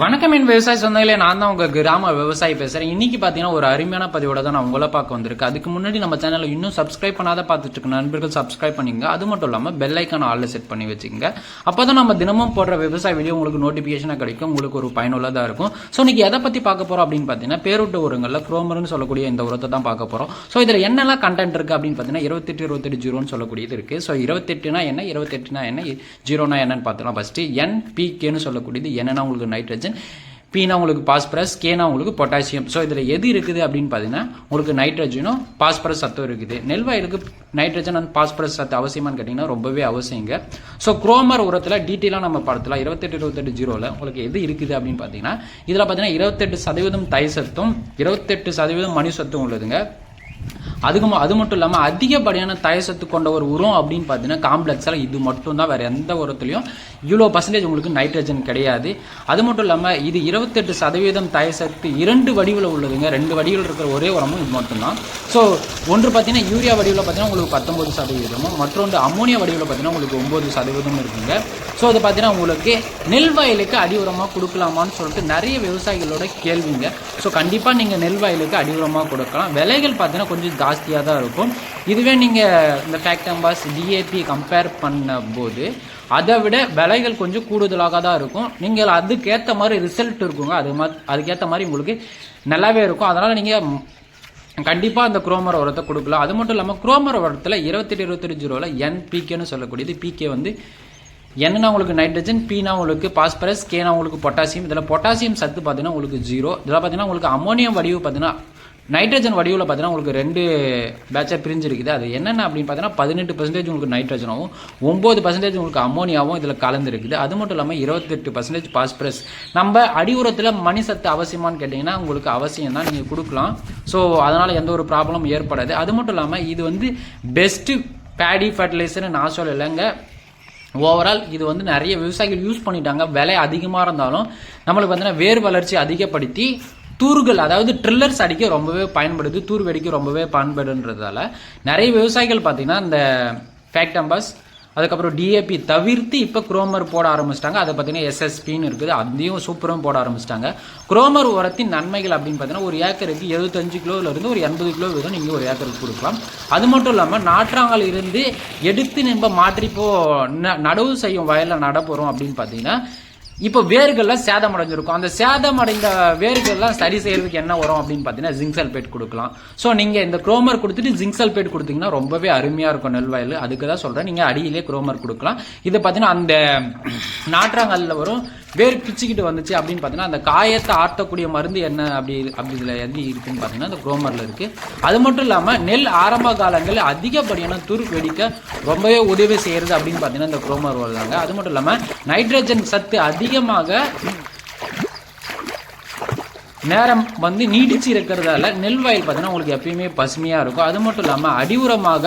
வணக்கம் என் விவசாய சொந்தங்களே நான் தான் உங்க கிராம விவசாயி பேசுறேன். இன்னைக்கு பாத்தீங்கன்னா ஒரு அருமையான பதிவோட தான் நான் உங்களை பார்க்க வந்திருக்கேன். அதுக்கு முன்னாடி நம்ம சேனலை இன்னும் சப்ஸ்கிரைப் பண்ணாத பார்த்துட்டு இருக்க நண்பர்கள் சப்ஸ்கிரைப் பண்ணிங்க. அது மட்டும் இல்லாம பெல் ஐக்கான ஆல்ல செட் பண்ணி வச்சுங்க. அப்பதான் நம்ம தினமும் போடுற விவசாய வீடியோ உங்களுக்கு நோட்டிபிகேஷனா கிடைக்கும். உங்களுக்கு ஒரு பயனுள்ளதா இருக்கும். ஸோ இன்னைக்கு எதை பத்தி பார்க்க போறோம் அப்படின்னு பாத்தீங்கன்னா பேரூட்டு உரங்கள்ல குரோமர்னு சொல்லக்கூடிய இந்த உரத்தை தான் பார்க்க போறோம். ஸோ இதுல என்னெல்லாம் கண்டென்ட் இருக்கு அப்படின்னு பாத்தீங்கன்னா இருபத்தெட்டு இருபத்தெட்டு ஜீரோன்னு சொல்லக்கூடியது இருக்கு. ஸோ இருபத்தெட்டுனா என்ன? இருபத்தெட்டுனா என்ன? ஜீரோனா என்னன்னு பார்த்தோம்னா ஃபர்ஸ்ட் என்பிகேன்னு சொல்லக்கூடியது. என்னன்னா உங்களுக்கு நைட்ரஜன் பீனா உங்களுக்கு பாஸ்பரஸ் கேனா உங்களுக்கு பொட்டாசியம். ஸோ இதில் எது இருக்குது அப்படின்னு பார்த்தீங்கன்னா உங்களுக்கு நைட்ரஜனும் பாஸ்பரஸ் சத்தம் இருக்குது. நெல்வாயிலுக்கு நைட்ரஜன் அண்ட் பாஸ்பரஸ் சத்து அவசியமான்னு கேட்டிங்கன்னா ரொம்பவே அவசியங்க. ஸோ குரோமர் உரத்தில் டீட்டெயிலாக நம்ம படுத்தலாம். இருபத்தெட்டு இருபத்தெட்டு ஜீரோவில் உங்களுக்கு எது இருக்குது அப்படின்னு பார்த்தீங்கன்னா இதில் பார்த்தீங்கன்னா இருபத்தெட்டு சதவீதம் தை சத்தும் இருபத்தெட்டு சதவீதம் மணி சத்தும் உள்ளதுங்க. அதுக்கு அது மட்டும் இல்லாமல் அதிகப்படியான தயசத்து கொண்ட ஒரு உரம் அப்படின்னு பார்த்தீங்கன்னா காம்ப்ளெக்ஸில் இது மட்டும் தான் வேறு எந்த உரத்துலையும் இவ்வளோ பர்சன்டேஜ் உங்களுக்கு நைட்ரஜன் கிடையாது. அது மட்டும் இல்லாமல் இது இருபத்தெட்டு சதவீதம் தயசத்து இரண்டு வடிவில் உள்ளதுங்க. ரெண்டு வடிவில் இருக்கிற ஒரே உரமும் இது மட்டும்தான். ஸோ ஒன்று பார்த்தீங்கன்னா யூரியா வடிவில் பார்த்தீங்கன்னா உங்களுக்கு பத்தொம்பது சதவீதமும். மற்றொன்று அம்மோனியா வடிவில் பார்த்தீங்கன்னா உங்களுக்கு ஒம்பது சதவீதமும் இருக்குங்க. ஸோ அது பார்த்தீங்கன்னா உங்களுக்கு நெல் வயலுக்கு அடி உரமாக கொடுக்கலாமான்னு சொல்லிட்டு நிறைய விவசாயிகளோட கேள்விங்க. ஸோ கண்டிப்பாக நீங்கள் நெல் வயலுக்கு அடி உரமாக கொடுக்கலாம். விலைகள் பார்த்தீங்கன்னா கொஞ்சம் ஜாஸ்தியாக தான் இருக்கும். இதுவே நீங்கள் இந்த ஃபேக்டம்பாஸ் டிஏபி கம்பேர் பண்ணும்போது அதை விட விலைகள் கொஞ்சம் கூடுதலாக தான் இருக்கும். நீங்கள் அதுக்கேற்ற மாதிரி ரிசல்ட் இருக்குங்க. அது மா அதுக்கேற்ற மாதிரி உங்களுக்கு நல்லாவே இருக்கும். அதனால் நீங்கள் கண்டிப்பாக அந்த குரோமர் உரத்தை கொடுக்கலாம். அது மட்டும் இல்லாமல் குரோமர் உரத்தில் இருபத்தெட்டு இருபத்தெட்டு ஜீரோவில் என்பிகேன்னு சொல்லக்கூடியது. பிகே வந்து என்னன்னா உங்களுக்கு நைட்ரஜன் பீனா உங்களுக்கு பாஸ்பரஸ் கேனா உங்களுக்கு பொட்டாசியம் இதில் பொட்டாசியம் சத்து பார்த்தீங்கன்னா உங்களுக்கு ஜீரோ இதில் பார்த்தீங்கன்னா உங்களுக்கு அமோனியம் வடிவு பார்த்தீங்கன்னா நைட்ரஜன் வடிவில் பார்த்தீங்கன்னா உங்களுக்கு ரெண்டு பேட்சாக பிரிஞ்சிருக்குது. அது என்னென்ன அப்படின்னு பார்த்தீங்கன்னா பதினெட்டு பர்சன்டேஜ் உங்களுக்கு நைட்ரஜனாகவும் ஒம்பது பர்சன்டேஜ் உங்களுக்கு அம்மோனியாவும் இதில் கலந்துருக்குது. அது மட்டும் இல்லாமல் இருபத்தெட்டு பர்சன்டேஜ் பாஸ்பரஸ் நம்ம அடி உரத்தில் மணி சத்து அவசியமான்னு கேட்டிங்கன்னா உங்களுக்கு அவசியம் தான். நீங்கள் கொடுக்கலாம். ஸோ அதனால் எந்த ஒரு ப்ராப்ளமும் ஏற்படாது. அது மட்டும் இல்லாமல் இது வந்து பெஸ்ட்டு பேடி ஃபர்டிலைசர்னு நான் சொல்லலைங்க ஓவரால் இது வந்து நிறைய விவசாயிகள் யூஸ் பண்ணிட்டாங்க. விலை அதிகமாக இருந்தாலும் நம்மளுக்கு பார்த்தீங்கன்னா வேர் வளர்ச்சி அதிகப்படுத்தி தூர்கள் அதாவது ட்ரில்லர்ஸ் அடிக்க ரொம்பவே பயன்படுது தூர் வெடிக்க ரொம்பவே பயன்படுன்றதால நிறைய விவசாயிகள் பார்த்தீங்கன்னா இந்த ஃபேக்டம்பஸ் அதுக்கப்புறம் டிஏபி தவிர்த்து இப்போ குரோமர் போட ஆரம்பிச்சிட்டாங்க. அதை பார்த்தீங்கன்னா எஸ்எஸ்பின்னு இருக்குது. அதையும் சூப்பரும் போட ஆரம்பிச்சிட்டாங்க. குரோமர் உரத்தின் நன்மைகள் அப்படின்னு பார்த்தீங்கன்னா ஒரு ஏக்கருக்கு எழுபத்தஞ்சு கிலோல ஒரு எண்பது கிலோ வீதம் நீங்கள் ஒரு ஏக்கருக்கு கொடுக்கலாம். அது மட்டும் இல்லாமல் நாற்றாங்கல் இருந்து எடுத்து நம்ம மாற்றி இப்போ ந- நடவு செய்யும் வயலில் நட போகிறோம் அப்படின்னு பார்த்தீங்கன்னா இப்போ வேர்கள்லாம் சேதம் அடைஞ்சிருக்கும். அந்த சேதம் அடைந்த வேர்கள்லாம் சரி செய்யறதுக்கு என்ன வரும் அப்படின்னு பார்த்தீங்கன்னா ஜிங்க் சல்பேட் கொடுக்கலாம். ஸோ நீங்கள் இந்த குரோமர் கொடுத்துட்டு ஜிங்க் சல்பேட் கொடுத்தீங்கன்னா ரொம்பவே அருமையாக இருக்கும் நெல் வயல் அதுக்கு தான் சொல்கிறேன் நீங்கள் அடியிலே குரோமர் கொடுக்கலாம். இது பார்த்தீங்கன்னா அந்த நாற்றாங்கல்ல வரும் வேர் பிச்சுக்கிட்டு வந்துச்சு அப்படின்னு பார்த்தீங்கன்னா அந்த காயத்தை ஆர்த்தக்கூடிய மருந்து என்ன அப்படி அப்படி இதில் எது இருக்குன்னு பார்த்தீங்கன்னா அந்த குரோமரில் இருக்குது அது மட்டும் இல்லாமல் நெல் ஆரம்ப காலங்களில் அதிகப்படியான துரு வெடிக்க ரொம்பவே உதவி செய்கிறது அப்படின்னு பார்த்தீங்கன்னா இந்த குரோமர் வருதாங்க அது மட்டும் இல்லாமல் நைட்ரஜன் சத்து அதிகமாக நேரம் வந்து நீடிச்சு இருக்கிறதால நெல் வயல் பார்த்தீங்கன்னா உங்களுக்கு எப்பயுமே பசுமையாக இருக்கும். அது மட்டும் இல்லாமல் அடி உரமாக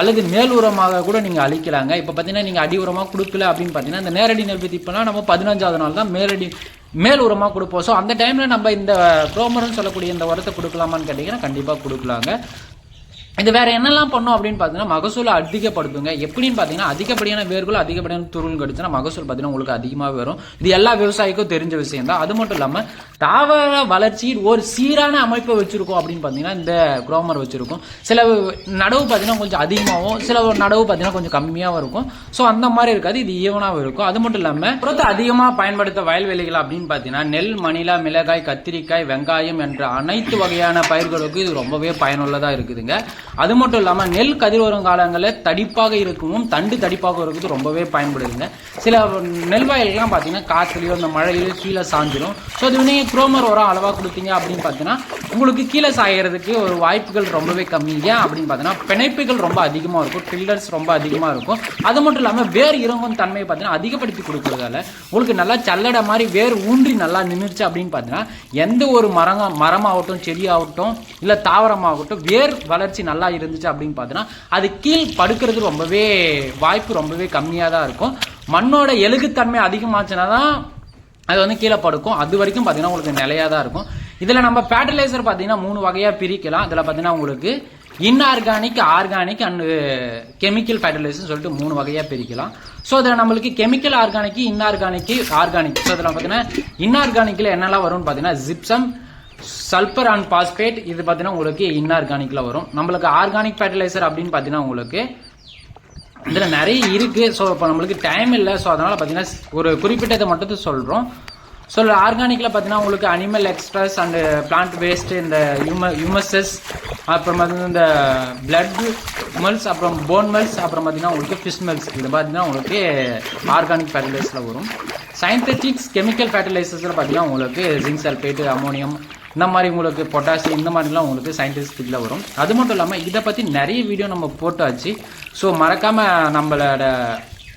அல்லது மேல் உரமாக கூட நீங்கள் அழிக்கலாங்க. இப்போ பார்த்தீங்கன்னா நீங்கள் அடி உரமாக கொடுக்கல அப்படின்னு பார்த்தீங்கன்னா இந்த நேரடி நெல் விதிப்புனா நம்ம பதினஞ்சாவது நாள் தான் மேலடி மேல் உரமாக கொடுப்போம். ஸோ அந்த டைமில் நம்ம இந்த குரோமர்னு சொல்லக்கூடிய இந்த உரத்தை கொடுக்கலாமான்னு கேட்டிங்கன்னா கண்டிப்பாக கொடுக்கலாங்க. இது வேற என்னெல்லாம் பண்ணும் அப்படின்னு பார்த்தீங்கன்னா மகசூலை அதிகப்படுத்துங்க. எப்படின்னு பார்த்தீங்கன்னா அதிகப்படியான வேர்கள் அதிகப்படியான துருள் கடிச்சுன்னா மகசூல் பார்த்தீங்கன்னா உங்களுக்கு அதிகமாக வரும். இது எல்லா விவசாயிக்கும் தெரிஞ்ச விஷயம் தான். அது மட்டும் இல்லாமல் தாவர வளர்ச்சியில் ஒரு சீரான அமைப்பை வச்சிருக்கோம் அப்படின்னு பார்த்தீங்கன்னா இந்த குரோமர் வச்சிருக்கும். சில நடவு பார்த்தீங்கன்னா கொஞ்சம் அதிகமாகவும் சில நடவு பார்த்தீங்கன்னா கொஞ்சம் கம்மியாகவும் இருக்கும். ஸோ அந்த மாதிரி இருக்காது. இது ஈவனாகவும் இருக்கும். அது மட்டும் இல்லாமல் புறத்தை அதிகமாக பயன்படுத்த வயல்வெளிகள் அப்படின்னு பார்த்தீங்கன்னா நெல் மணிலா மிளகாய் கத்திரிக்காய் வெங்காயம் என்ற அனைத்து வகையான பயிர்களுக்கு இது ரொம்பவே பயனுள்ளதாக இருக்குதுங்க. அது மட்டும் இல்லாமல் நெல் கதிர் வரும் காலங்களில் தடிப்பாக இருக்கவும் தண்டு தடிப்பாக இருக்கிறது ரொம்பவே பயன்படுதுங்க. சில நெல் வயல்லாம் பார்த்தீங்கன்னா காற்றுலையோ இந்த மழையிலையோ கீழே சாஞ்சிரும். ஸோ அது வினையை குரோமர் உரம் அளவாக கொடுத்தீங்க அப்படின்னு பார்த்தீங்கன்னா உங்களுக்கு கீழே சாயறதுக்கு ஒரு வாய்ப்புகள் ரொம்பவே கம்மி. ஏன் அப்படின்னு பார்த்தீங்கன்னா பிணைப்புகள் ரொம்ப அதிகமாக இருக்கும் டில்லர்ஸ் ரொம்ப அதிகமாக இருக்கும். அது மட்டும் இல்லாமல் வேர் இறங்கும் தன்மையை பார்த்தீங்கன்னா அதிகப்படுத்தி கொடுக்குறதால உங்களுக்கு நல்லா சல்லடை மாதிரி வேர் ஊன்றி நல்லா நின்றுச்சு அப்படின்னு பார்த்தீங்கன்னா எந்த ஒரு மரங்க மரமாகட்டும் செடியாகட்டும் இல்லை தாவரமாகட்டும் வேர் வளர்ச்சி நல்லா இருந்துச்சு அப்படின்னு பார்த்தீங்கன்னா அது கீழ் படுக்கிறது ரொம்பவே வாய்ப்பு ரொம்பவே கம்மியாக தான் இருக்கும். மண்ணோட எழுகுத்தன்மை அதிகமாச்சுன்னா தான் அது வந்து கீழே படுக்கும். அது வரைக்கும் பார்த்தீங்கன்னா உங்களுக்கு நிலையாக தான் இருக்கும். இதில் நம்ம ஃபேர்டிலைசர் பார்த்தீங்கன்னா மூணு வகையாக பிரிக்கலாம். இதில் பார்த்தீங்கன்னா உங்களுக்கு inorganic organic and chemical fertilisers சொல்லிட்டு மூணு வகையாக பிரிக்கலாம். ஸோ இதில் நம்மளுக்கு chemical organic inorganic organic so இதில் பார்த்தீங்கன்னா இன்ஆர்கானிக்கில் என்னெல்லாம் வரும்னு பார்த்தீங்கன்னா ஜிப்சம் சல்பர் அண்ட் பாஸ்பேட் இது பார்த்தீங்கன்னா உங்களுக்கு இன்ஆர்கானிக்கில் வரும். நம்மளுக்கு ஆர்கானிக் ஃபர்டிலைசர் அப்படின்னு பார்த்தீங்கன்னா உங்களுக்கு இதில் நிறைய இருக்குது ஸோ இப்போ நம்மளுக்கு டைம் இல்லை. ஸோ அதனால் பார்த்தீங்கன்னா ஒரு குறிப்பிட்டதை மட்டும் சொல்கிறோம் ஸோ ஆர்கானிக்கில் பார்த்தீங்கன்னா உங்களுக்கு animal extras and plant waste இந்த யூம யூமஸஸ் அப்புறம் பார்த்தீங்கன்னா இந்த பிளட் மெல்ஸ் அப்புறம் போன் மெல்ஸ் அப்புறம் பார்த்தீங்கன்னா உங்களுக்கு ஃபிஷ் மெல்ஸ் இது பார்த்தீங்கன்னா உங்களுக்கு ஆர்கானிக் ஃபர்டிலைசரில் வரும். சயின்டிஃபிக்ஸ் கெமிக்கல் ஃபர்டிலைசர்ஸில் பார்த்தீங்கன்னா உங்களுக்கு ஜிங்க் சல்ஃபேட்டு அமோனியம் இந்த மாதிரி உங்களுக்கு பொட்டாசியம் இந்த மாதிரிலாம் உங்களுக்கு சயின்டிஸ்டிக்கில் வரும். அது மட்டும் இல்லாமல் இதை பற்றி நிறைய வீடியோ நம்ம போட்டாச்சு. ஸோ மறக்காமல் நம்மளோட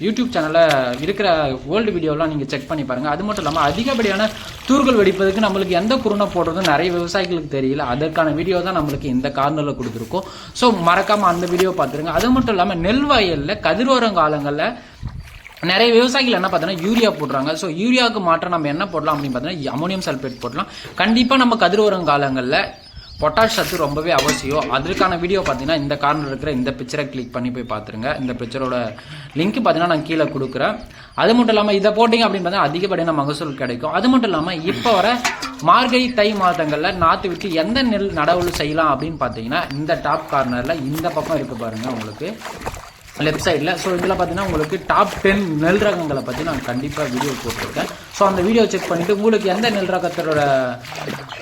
யூடியூப் சேனலில் இருக்கிற ஓல்டு வீடியோலாம் நீங்கள் செக் பண்ணி பாருங்கள் அது மட்டும் இல்லாமல் அதிகப்படியான தூர்கள் வெடிப்பதுக்கு நம்மளுக்கு எந்த குருணை போடுறதும் நிறைய விவசாயிகளுக்கு தெரியல. அதற்கான வீடியோ தான் நம்மளுக்கு இந்த கார்னரில் கொடுத்துருக்கோம். ஸோ மறக்காமல் அந்த வீடியோ பார்த்துருங்க. அது மட்டும் இல்லாமல் நெல் வயலில் கதிரோரம் காலங்களில் நிறைய விவசாயிகள் என்ன பார்த்தோன்னா யூரியா போடுறாங்க. ஸோ யூரியாவுக்கு மாற்றம் நம்ம என்ன போடலாம் அப்படின்னு பார்த்தீங்கன்னா அமோனியம் சல்பேட் போடலாம். கண்டிப்பாக நம்ம கதிரோரம் காலங்களில் பொட்டாஷ் சத்து ரொம்பவே அவசியம். அதற்கான வீடியோ பார்த்தீங்கன்னா இந்த கார்னர் இருக்கிற இந்த பிக்சரை கிளிக் பண்ணி போய் பார்த்துருங்க. இந்த பிக்சரோட லிங்க் பார்த்தீங்கன்னா நான் கீழே கொடுக்குறேன். அது மட்டும் இல்லாமல் இதை போட்டிங்க அப்படின்னு பார்த்தா அதிகப்படியான மகசூல் கிடைக்கும். அது மட்டும் இல்லாமல் இப்போ வர மார்கழி தை மாதங்களில் நாற்று விட்டு எந்த நெல் நடவுள் செய்யலாம் அப்படின்னு பார்த்தீங்கன்னா இந்த டாப் கார்னரில் இந்த பக்கம் இருக்கு பாருங்கள் உங்களுக்கு. லெஃப்ட் சைடில் ஸோ இதில் பார்த்தீங்கன்னா உங்களுக்கு டாப் டென் நெல் ரகங்களை பற்றி நான் கண்டிப்பாக வீடியோ போட்டிருக்கேன். ஸோ அந்த வீடியோ செக் பண்ணிவிட்டு உங்களுக்கு எந்த நெல் ரகத்தோட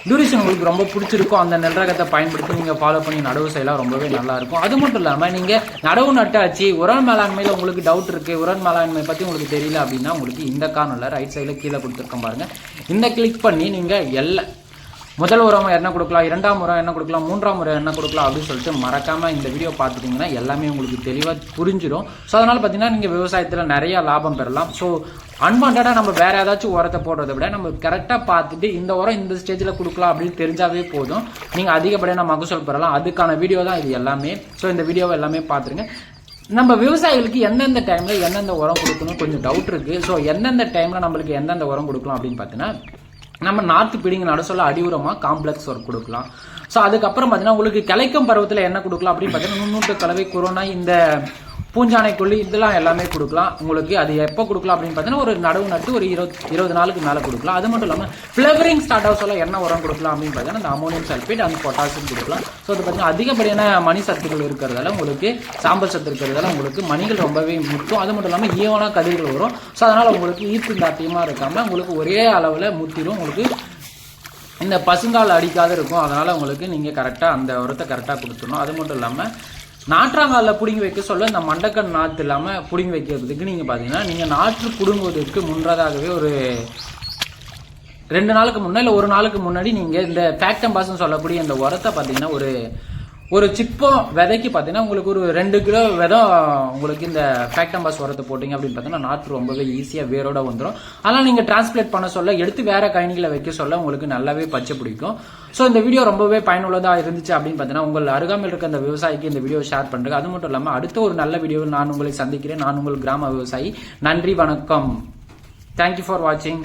டியூரேஷன் உங்களுக்கு ரொம்ப பிடிச்சிருக்கோ அந்த நெல் ரகத்தை பயன்படுத்தி நீங்கள் ஃபாலோ பண்ணி நடவு செய்யலாம். ரொம்பவே நல்லாயிருக்கும் அது மட்டும் இல்லாமல் நீங்கள் நடவு நட்டாச்சு உரம் மேலாண்மையில் உங்களுக்கு டவுட் இருக்குது உரம் மேலாண்மை பற்றி உங்களுக்கு தெரியல அப்படின்னா உங்களுக்கு இந்த கார்னரில் ரைட் சைடில் கீழே கொடுத்துருக்கோம் பாருங்கள் இந்த கிளிக் பண்ணி நீங்கள் எல்லா முதல் உரம் என்ன கொடுக்கலாம் இரண்டாம் உரம் என்ன கொடுக்கலாம் மூன்றாம் உரம் என்ன கொடுக்கலாம் அப்படின்னு சொல்லிட்டு மறக்காமல் இந்த வீடியோ பார்த்துட்டிங்கன்னா எல்லாமே உங்களுக்கு தெளிவாக புரிஞ்சிடும் ஸோ அதனால் பார்த்தீங்கன்னா நீங்கள் விவசாயத்தில் நிறைய லாபம் பெறலாம். ஸோ அன்வான்டாக நம்ம வேறு ஏதாச்சும் உரத்தை போடுறதை விட நம்ம கரெக்டாக பார்த்துட்டு இந்த உரம் இந்த ஸ்டேஜில் கொடுக்கலாம் அப்படின்னு தெரிஞ்சாவே போதும். நீங்கள் அதிகப்படியான மகசூல் பெறலாம். அதுக்கான வீடியோ தான் இது எல்லாமே. ஸோ இந்த வீடியோவை எல்லாமே பார்த்துருங்க. நம்ம விவசாயிகளுக்கு எந்தெந்த டைமில் எந்தெந்த உரம் கொடுக்கணும் கொஞ்சம் டவுட் இருக்குது ஸோ எந்தெந்த டைமில் நம்மளுக்கு எந்தெந்த உரம் கொடுக்கலாம் அப்படின்னு பார்த்தீங்கன்னா நம்ம நார்த்து பிடிங்க நட சொல்ல அடி காம்ப்ளெக்ஸ் ஒர்க் கொடுக்கலாம். ஸோ அதுக்கப்புறம் பார்த்தீங்கன்னா உங்களுக்கு கிளைக்கும் பருவத்தில் என்ன கொடுக்கலாம் அப்படின்னு பார்த்தீங்கன்னா நுண்ணூட்ட கலவை கொரோனா இந்த பூஞ்சானை கொல்லி இதெல்லாம் எல்லாமே கொடுக்கலாம். உங்களுக்கு அது எப்போ கொடுக்கலாம் அப்படின்னு பார்த்தீங்கன்னா ஒரு நடவு நட்டு ஒரு இருபது இருபது நாளுக்கு மேலே கொடுக்கலாம். அது மட்டும் இல்லாமல் ஃப்ளவரிங் ஸ்டார்ட் ஆக சொல்ல என்ன உரம் கொடுக்கலாம் அப்படின்னு பார்த்தீங்கன்னா இந்த அமோனியம் சல்ஃபேட் அந்த பொட்டாசியம் கொடுக்கலாம். ஸோ அது பார்த்தீங்கன்னா அதிகப்படியான மணி சத்துக்கள் இருக்கிறதால உங்களுக்கு சாம்பல் சத்து இருக்கிறதால உங்களுக்கு மணிகள் ரொம்பவே முற்றும் அது மட்டும் இல்லாமல் ஈவனாக கதிர்கள் வரும். ஸோ அதனால் உங்களுக்கு ஈர்ப்பு தாட்டியமாக இருக்காமல் உங்களுக்கு ஒரே அளவில் முத்திரும். உங்களுக்கு இந்த பசுங்கால் அடிக்காத இருக்கும். அதனால் உங்களுக்கு நீங்கள் கரெக்டாக அந்த உரத்தை கரெக்டாக கொடுத்துடணும். அது மட்டும் இல்லாமல் நாற்றாங்கால புடுங்கி வைக்க சொல்ல இந்த மண்டக்கன் நாற்று இல்லாம புடுங்கி வைக்கிறதுக்கு நீங்க பாத்தீங்கன்னா நீங்க நாற்று புடுங்குவதற்கு முன்னதாகவே ஒரு ரெண்டு நாளுக்கு முன்னே இல்லை ஒரு நாளுக்கு முன்னாடி நீங்க இந்த ஃபேக்டம்பாஸ்னு சொல்லக்கூடிய இந்த உரத்தை பார்த்தீங்கன்னா ஒரு ஒரு சிப்பம் விதைக்கு பார்த்தீங்கன்னா உங்களுக்கு ஒரு ரெண்டு கிலோ விதம் உங்களுக்கு இந்த ஃபேக்டம்பாஸ் உரத்தை போட்டிங்க அப்படின்னு பார்த்தீங்கன்னா நாற்று ரொம்பவே ஈஸியாக வேரோட வந்துடும் அதனால் நீங்கள் டிரான்ஸ்லேட் பண்ண சொல்ல எடுத்து வேற கயனிகளை வைக்க சொல்ல உங்களுக்கு நல்லாவே பச்சை பிடிக்கும். ஸோ இந்த வீடியோ ரொம்பவே பயனுள்ளதாக இருந்துச்சு அப்படின்னு பார்த்தீங்கன்னா உங்கள் அருகாமையில் இருக்க அந்த விவசாயிக்கு இந்த வீடியோ ஷேர் பண்ணுறது அது மட்டும் இல்லாமல் அடுத்த ஒரு நல்ல வீடியோவில் நான் உங்களை சந்திக்கிறேன். நான் உங்கள் கிராம விவசாயி. நன்றி வணக்கம். தேங்க்யூ ஃபார் வாட்சிங்